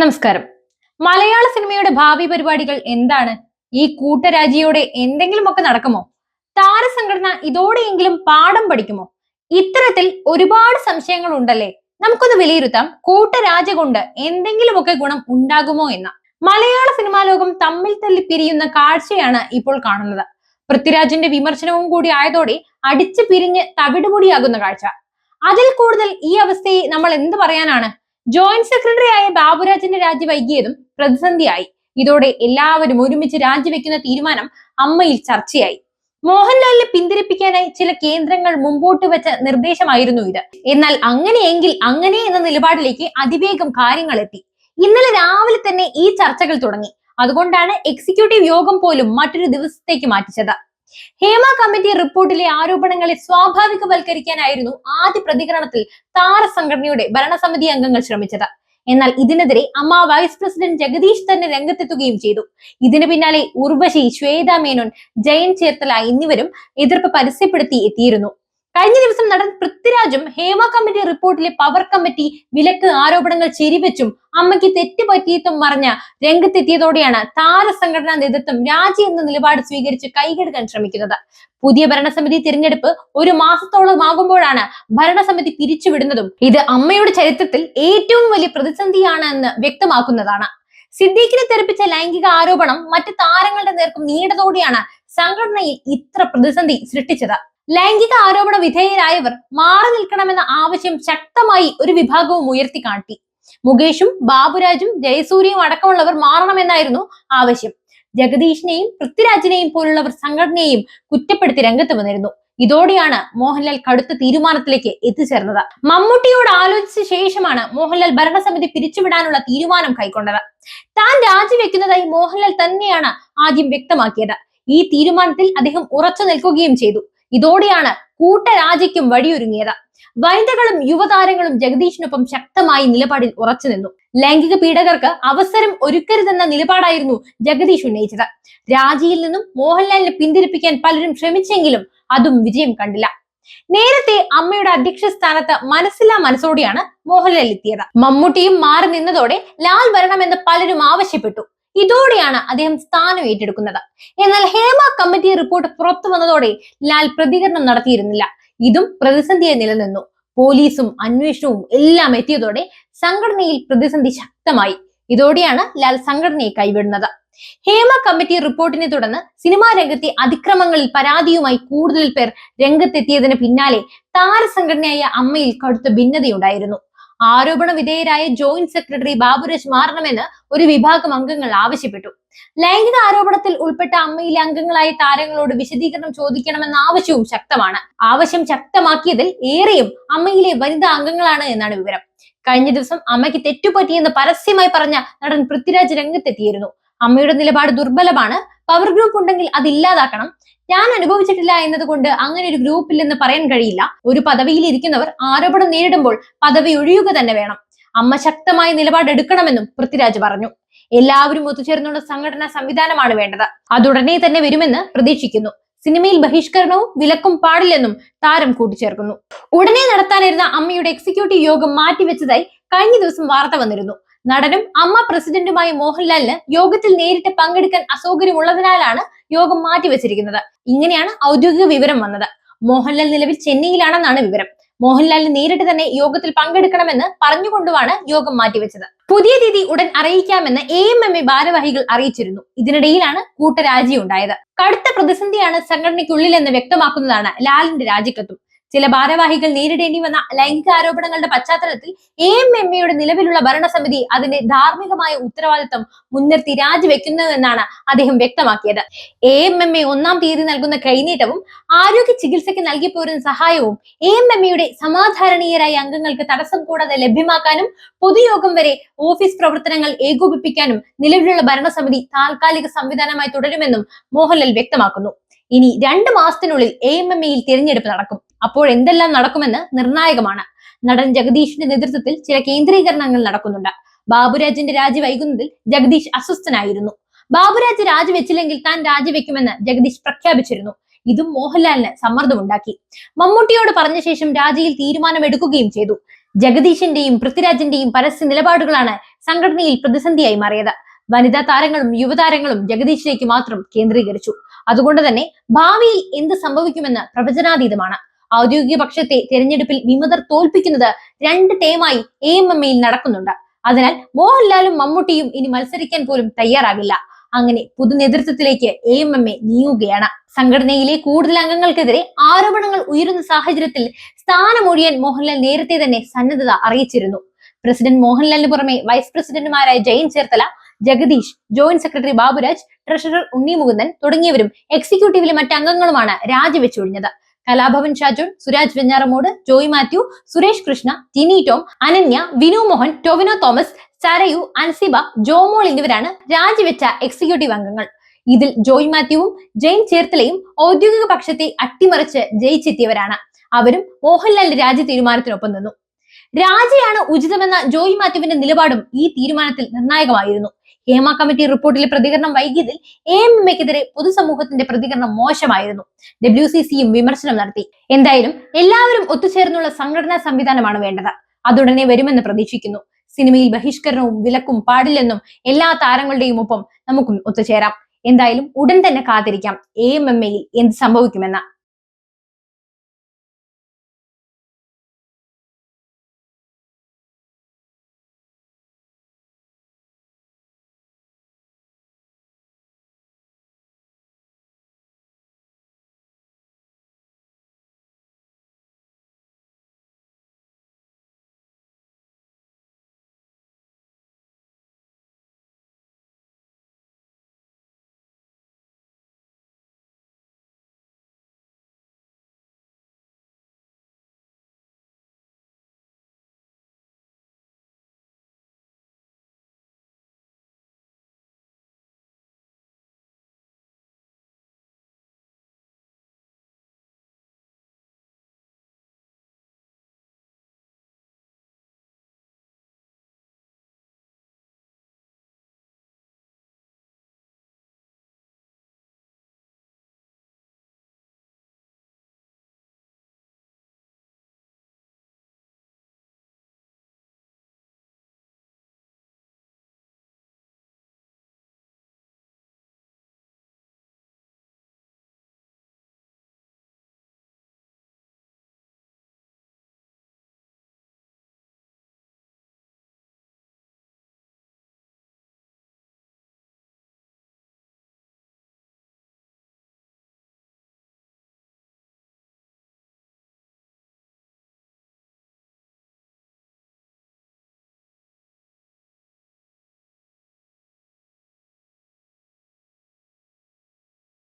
നമസ്കാരം. മലയാള സിനിമയുടെ ഭാവി പരിപാടികൾ എന്താണ്? ഈ കൂട്ടരാജിയോടെ എന്തെങ്കിലുമൊക്കെ നടക്കുമോ? താരസംഘടന ഇതോടെയെങ്കിലും പാഠം പഠിക്കുമോ? ഇത്തരത്തിൽ ഒരുപാട് സംശയങ്ങൾ ഉണ്ടല്ലേ നമുക്കൊന്ന് വിലയിരുത്താം. കൂട്ടരാജ കൊണ്ട് എന്തെങ്കിലുമൊക്കെ ഗുണം ഉണ്ടാകുമോ എന്ന്. മലയാള സിനിമാ ലോകം തമ്മിൽ തല്ലി പിരിയുന്ന കാഴ്ചയാണ് ഇപ്പോൾ കാണുന്നത്. പൃഥ്വിരാജിന്റെ വിമർശനവും കൂടി ആയതോടെ അടിച്ചു പിരിഞ്ഞ് തവിടുപൊടിയാകുന്ന കാഴ്ച. അതിൽ കൂടുതൽ ഈ അവസ്ഥയെ നമ്മൾ എന്ത് പറയാനാണ്? ജോയിന്റ് സെക്രട്ടറി ആയ ബാബുരാജിന്റെ രാജി വൈകിയതും പ്രതിസന്ധിയായി. ഇതോടെ എല്ലാവരും ഒരുമിച്ച് രാജിവെക്കുന്ന തീരുമാനം അമ്മയിൽ ചർച്ചയായി. മോഹൻലാലിനെ പിന്തിരിപ്പിക്കാനായി ചില കേന്ദ്രങ്ങൾ മുമ്പോട്ട് വെച്ച നിർദ്ദേശമായിരുന്നു ഇത്. എന്നാൽ അങ്ങനെയെങ്കിൽ അങ്ങനെ എന്ന നിലപാടിലേക്ക് അതിവേഗം കാര്യങ്ങൾ എത്തി ഇന്നലെ രാവിലെ തന്നെ ഈ ചർച്ചകൾ തുടങ്ങി. അതുകൊണ്ടാണ് എക്സിക്യൂട്ടീവ് യോഗം പോലും മറ്റൊരു ദിവസത്തേക്ക് മാറ്റിച്ചത്. ഹേമ കമ്മിറ്റി റിപ്പോർട്ടിലെ ആരോപണങ്ങളെ സ്വാഭാവികവൽക്കരിക്കാനായിരുന്നു ആദ്യ പ്രതികരണത്തിൽ താര സംഘടനയുടെ ഭരണസമിതി അംഗങ്ങൾ ശ്രമിച്ചത്. എന്നാൽ ഇതിനെതിരെ അമ്മ വൈസ് പ്രസിഡന്റ് ജഗദീഷ് തന്നെ രംഗത്തെത്തുകയും ചെയ്തു. ഇതിന് പിന്നാലെ ഉർവശി ശ്വേത മേനോൻ ജയൻ ചേർത്തല എന്നിവരും എതിർപ്പ് പരസ്യപ്പെടുത്തി എത്തിയിരുന്നു. കഴിഞ്ഞ ദിവസം നടൻ പൃഥ്വിരാജും ഹേമ കമ്മിറ്റി റിപ്പോർട്ടിലെ പവർ കമ്മിറ്റി വിലക്ക് ആരോപണങ്ങൾ ശരിവെച്ചും അമ്മയ്ക്ക് തെറ്റ് പറ്റിയിട്ടും മറിഞ്ഞ രംഗത്തെത്തിയതോടെയാണ് താരസംഘടനാ നേതൃത്വം രാജി എന്ന നിലപാട് സ്വീകരിച്ച് കൈകെടുക്കാൻ ശ്രമിക്കുന്നത്. പുതിയ ഭരണസമിതി തിരഞ്ഞെടുപ്പ് ഒരു മാസത്തോളം ആകുമ്പോഴാണ് ഭരണസമിതി പിരിച്ചുവിടുന്നതും ഇത് അമ്മയുടെ ചരിത്രത്തിൽ ഏറ്റവും വലിയ പ്രതിസന്ധിയാണ് എന്ന് വ്യക്തമാക്കുന്നതാണ്. സിദ്ദീഖിനെ തെറിപ്പിച്ച ലൈംഗിക ആരോപണം മറ്റ് താരങ്ങളുടെ നേർക്കും നീണ്ടതോടെയാണ് സംഘടനയിൽ ഇത്ര പ്രതിസന്ധി സൃഷ്ടിച്ചത്. ലൈംഗിക ആരോപണ വിധേയരായവർ മാറി നിൽക്കണമെന്ന ആവശ്യം ശക്തമായി ഒരു വിഭാഗവും ഉയർത്തി കാട്ടി. മുകേഷും ബാബുരാജും ജയസൂര്യയും അടക്കമുള്ളവർ മാറണമെന്നായിരുന്നു ആവശ്യം. ജഗദീഷിനെയും പൃഥ്വിരാജിനെയും പോലുള്ളവർ സംഘടനയെയും കുറ്റപ്പെടുത്തി രംഗത്ത് വന്നിരുന്നു. ഇതോടെയാണ് മോഹൻലാൽ കടുത്ത തീരുമാനത്തിലേക്ക് എത്തിച്ചേർന്നത്. മമ്മൂട്ടിയോട് ആലോചിച്ച ശേഷമാണ് മോഹൻലാൽ ഭരണസമിതി പിരിച്ചുവിടാനുള്ള തീരുമാനം കൈക്കൊണ്ടത്. താൻ രാജിവെക്കുന്നതായി മോഹൻലാൽ തന്നെയാണ് ആദ്യം വ്യക്തമാക്കിയത്. ഈ തീരുമാനത്തിൽ അദ്ദേഹം ഉറച്ചു നിൽക്കുകയും ചെയ്തു. ഇതോടെയാണ് കൂട്ടരാജിക്കും വഴിയൊരുങ്ങിയത്. വനിതകളും യുവതാരങ്ങളും ജഗദീഷിനൊപ്പം ശക്തമായി നിലപാടിൽ ഉറച്ചു നിന്നു. ലൈംഗിക പീഡകർക്ക് അവസരം ഒരുക്കരുതെന്ന നിലപാടായിരുന്നു ജഗദീഷ് ഉന്നയിച്ചത്. രാജിയിൽ നിന്നും മോഹൻലാലിനെ പിന്തിരിപ്പിക്കാൻ പലരും ശ്രമിച്ചെങ്കിലും അതും വിജയം കണ്ടില്ല. നേരത്തെ അമ്മയുടെ അധ്യക്ഷ സ്ഥാനത്ത് മനസ്സില്ലാ മനസ്സോടെയാണ് മോഹൻലാൽ എത്തിയത്. മമ്മൂട്ടിയും മാറി നിന്നതോടെ ലാൽ വരണമെന്ന് പലരും ആവശ്യപ്പെട്ടു. ഇതോടെയാണ് അദ്ദേഹം സ്ഥാനം ഏറ്റെടുക്കുന്നത്. എന്നാൽ ഹേമ കമ്മിറ്റി റിപ്പോർട്ട് പുറത്തു വന്നതോടെ ലാൽ പ്രതികരണം നടത്തിയിരുന്നില്ല. ഇതും പ്രതിസന്ധിയെ നിലനിന്നു. പോലീസും അന്വേഷണവും എല്ലാം എത്തിയതോടെ സംഘടനയിൽ പ്രതിസന്ധി ശക്തമായി. ഇതോടെയാണ് ലാൽ സംഘടനയെ കൈവിടുന്നത്. ഹേമ കമ്മിറ്റി റിപ്പോർട്ടിനെ തുടർന്ന് സിനിമാ രംഗത്തെ അതിക്രമങ്ങളിൽ പരാതിയുമായി കൂടുതൽ പേർ രംഗത്തെത്തിയതിന് പിന്നാലെ താരസംഘടനയായ അമ്മയിൽ കടുത്ത ഭിന്നതയുണ്ടായിരുന്നു. ആരോപണ വിധേയരായ ജോയിന്റ് സെക്രട്ടറി ബാബുരേഷ് മാറണമെന്ന് ഒരു വിഭാഗം അംഗങ്ങൾ ആവശ്യപ്പെട്ടു. ലൈംഗിക ആരോപണത്തിൽ ഉൾപ്പെട്ട അമ്മയിലെ അംഗങ്ങളായ താരങ്ങളോട് വിശദീകരണം ചോദിക്കണമെന്ന ആവശ്യവും ശക്തമാണ്. ആവശ്യം ശക്തമാക്കിയതിൽ ഏറെയും അമ്മയിലെ വനിതാ അംഗങ്ങളാണ് എന്നാണ് വിവരം. കഴിഞ്ഞ ദിവസം അമ്മയ്ക്ക് തെറ്റുപറ്റിയെന്ന് പരസ്യമായി പറഞ്ഞ നടൻ പൃഥ്വിരാജ് രംഗത്തെത്തിയിരുന്നു. അമ്മയുടെ നിലപാട് ദുർബലമാണ്. പവർ ഗ്രൂപ്പ് ഉണ്ടെങ്കിൽ അത് ഇല്ലാതാക്കണം. ഞാൻ അനുഭവിച്ചിട്ടില്ല എന്നതുകൊണ്ട് അങ്ങനെ ഒരു ഗ്രൂപ്പിൽ എന്ന് പറയാൻ കഴിയില്ല. ഒരു പദവിയിൽ ഇരിക്കുന്നവർ ആരോപണം നേരിടുമ്പോൾ പദവി ഒഴിയുക തന്നെ വേണം. അമ്മ ശക്തമായ നിലപാടെടുക്കണമെന്നും പൃഥ്വിരാജ് പറഞ്ഞു. എല്ലാവരും ഒത്തുചേർന്നുള്ള സംഘടനാ സംവിധാനമാണ് വേണ്ടത്. അതുടനെ തന്നെ വരുമെന്ന് പ്രതീക്ഷിക്കുന്നു. സിനിമയിൽ ബഹിഷ്കരണവും വിലക്കും പാടില്ലെന്നും താരം കൂട്ടിച്ചേർക്കുന്നു. ഉടനെ നടത്താനിരുന്ന അമ്മയുടെ എക്സിക്യൂട്ടീവ് യോഗം മാറ്റിവെച്ചതായി കഴിഞ്ഞ ദിവസം വാർത്ത വന്നിരുന്നു. നടനും അമ്മ പ്രസിഡന്റുമായ മോഹൻലാലിന് യോഗത്തിൽ നേരിട്ട് പങ്കെടുക്കാൻ അസൗകര്യമുള്ളതിനാലാണ് യോഗം മാറ്റിവെച്ചിരിക്കുന്നത് ഇങ്ങനെയാണ് ഔദ്യോഗിക വിവരം വന്നത്. മോഹൻലാൽ നിലവിൽ ചെന്നൈയിലാണെന്നാണ് വിവരം. മോഹൻലാലിന് നേരിട്ട് തന്നെ യോഗത്തിൽ പങ്കെടുക്കണമെന്ന് പറഞ്ഞുകൊണ്ടുമാണ് യോഗം മാറ്റിവെച്ചത് പുതിയ തീയതി ഉടൻ അറിയിക്കാമെന്ന് എ എം എം എ ഭാരവാഹികൾ അറിയിച്ചിരുന്നു. ഇതിനിടയിലാണ് കൂട്ടരാജി ഉണ്ടായത് കടുത്ത പ്രതിസന്ധിയാണ് സംഘടനയ്ക്കുള്ളിലെന്ന് വ്യക്തമാക്കുന്നതാണ് ലാലിന്റെ രാജിക്കത്തും. ചില ഭാരവാഹികൾ നേരിടേണ്ടി വന്ന ലൈംഗിക ആരോപണങ്ങളുടെ പശ്ചാത്തലത്തിൽ എ എം എയുടെ നിലവിലുള്ള ഭരണസമിതി അതിന്റെ ധാർമ്മികമായ ഉത്തരവാദിത്തം മുൻനിർത്തി രാജിവെക്കുന്നതെന്നാണ് അദ്ദേഹം വ്യക്തമാക്കിയത്. എ എം എം എ ഒന്നാം തീയതി നൽകുന്ന കൈനീട്ടവും ആരോഗ്യ ചികിത്സയ്ക്ക് നൽകി പോരുന്ന സഹായവും എ എം എം എയുടെ സമാധാരണീയരായ അംഗങ്ങൾക്ക് തടസ്സം കൂടാതെ ലഭ്യമാക്കാനും പൊതുയോഗം വരെ ഓഫീസ് പ്രവർത്തനങ്ങൾ ഏകോപിപ്പിക്കാനും നിലവിലുള്ള ഭരണസമിതി താൽക്കാലിക സംവിധാനമായി തുടരുമെന്നും മോഹൻലാൽ വ്യക്തമാക്കുന്നു. ഇനി രണ്ട് മാസത്തിനുള്ളിൽ എ എം എം എയിൽ തിരഞ്ഞെടുപ്പ് നടക്കും. അപ്പോൾ എന്തെല്ലാം നടക്കുമെന്ന് നിർണായകമാണ്. നടൻ ജഗദീഷിന്റെ നേതൃത്വത്തിൽ ചില കേന്ദ്രീകരണങ്ങൾ നടക്കുന്നുണ്ട്. ബാബുരാജിന്റെ രാജി വൈകുന്നതിൽ ജഗദീഷ് അസ്വസ്ഥനായിരുന്നു. ബാബുരാജ് രാജിവെച്ചില്ലെങ്കിൽ താൻ രാജിവെക്കുമെന്ന് ജഗദീഷ് പ്രഖ്യാപിച്ചിരുന്നു. ഇതും മോഹൻലാലിന് സമ്മർദ്ദമുണ്ടാക്കി. മമ്മൂട്ടിയോട് പറഞ്ഞ ശേഷം രാജിയിൽ തീരുമാനമെടുക്കുകയും ചെയ്തു. ജഗദീഷിന്റെയും പൃഥ്വിരാജിന്റെയും പരസ്യ നിലപാടുകളാണ് സംഘടനയിൽ പ്രതിസന്ധിയായി മാറിയത്. വനിതാ താരങ്ങളും യുവതാരങ്ങളും ജഗദീഷിലേക്ക് മാത്രം കേന്ദ്രീകരിച്ചു. അതുകൊണ്ട് തന്നെ ഭാവിയിൽ എന്ത് സംഭവിക്കുമെന്ന് പ്രവചനാതീതമാണ്. ഔദ്യോഗിക പക്ഷത്തെ തെരഞ്ഞെടുപ്പിൽ വിമതർ തോൽപ്പിക്കുന്നത് രണ്ട് ടേമായി എ എം എം എയിൽ നടക്കുന്നുണ്ട്. അതിനാൽ മോഹൻലാലും മമ്മൂട്ടിയും ഇനി മത്സരിക്കാൻ പോലും തയ്യാറാകില്ല. അങ്ങനെ പുതു നേതൃത്വത്തിലേക്ക് എ എം എം എ നീങ്ങുകയാണ്. സംഘടനയിലെ കൂടുതൽ അംഗങ്ങൾക്കെതിരെ ആരോപണങ്ങൾ ഉയരുന്ന സാഹചര്യത്തിൽ സ്ഥാനമൊഴിയാൻ മോഹൻലാൽ നേരത്തെ തന്നെ സന്നദ്ധത അറിയിച്ചിരുന്നു. പ്രസിഡന്റ് മോഹൻലാലിന് പുറമെ വൈസ് പ്രസിഡന്റുമാരായ Jayan Cherthala Jagadish joint secretary Baburaj treasurer Unni Mukundan തുടങ്ങിയവരും എക്സിക്യൂട്ടീവിലെ മറ്റ് അംഗങ്ങളുമാണ് രാജിവെച്ചൊഴിഞ്ഞത്. കലാഭവൻ ഷാജോൺ സുരാജ് വെഞ്ഞാറമോട് ജോയ് മാത്യു സുരേഷ് കൃഷ്ണ ടിനി ടോം അനന്യ വിനു മോഹൻ ടൊവിനോ തോമസ് സരയു അൻസിബ ജോമോൾ എന്നിവരാണ് രാജിവെച്ച എക്സിക്യൂട്ടീവ് അംഗങ്ങൾ. ഇതിൽ ജോയ് മാത്യുവും ജെയിൻ ചേർത്തലയും ഔദ്യോഗിക പക്ഷത്തെ അട്ടിമറിച്ച് ജയിച്ചെത്തിയവരാണ്. അവരും മോഹൻലാലിന്റെ രാജി തീരുമാനത്തിനൊപ്പം നിന്നു. രാജിയാണ് ഉചിതമെന്ന ജോയ് മാത്യുവിന്റെ നിലപാടും ഈ തീരുമാനത്തിൽ നിർണായകമായിരുന്നു. ഹേമ കമ്മിറ്റി റിപ്പോർട്ടിലെ പ്രതികരണം വൈകിയതിൽ എ എം എമ്മയ്ക്കെതിരെ പൊതുസമൂഹത്തിന്റെ പ്രതികരണം മോശമായിരുന്നു. ഡബ്ല്യു സി സിയും വിമർശനം നടത്തി. എന്തായാലും എല്ലാവരും ഒത്തുചേർന്നുള്ള സംഘടനാ സംവിധാനമാണ് വേണ്ടത്. അതുടനെ വരുമെന്ന് പ്രതീക്ഷിക്കുന്നു. സിനിമയിൽ ബഹിഷ്കരണവും വിലക്കും പാടില്ലെന്നും എല്ലാ താരങ്ങളുടെയും ഒപ്പം നമുക്കും ഒത്തുചേരാം. എന്തായാലും ഉടൻ തന്നെ കാത്തിരിക്കാം. എ എം എം എയിൽ എന്ത് സംഭവിക്കുമെന്ന്.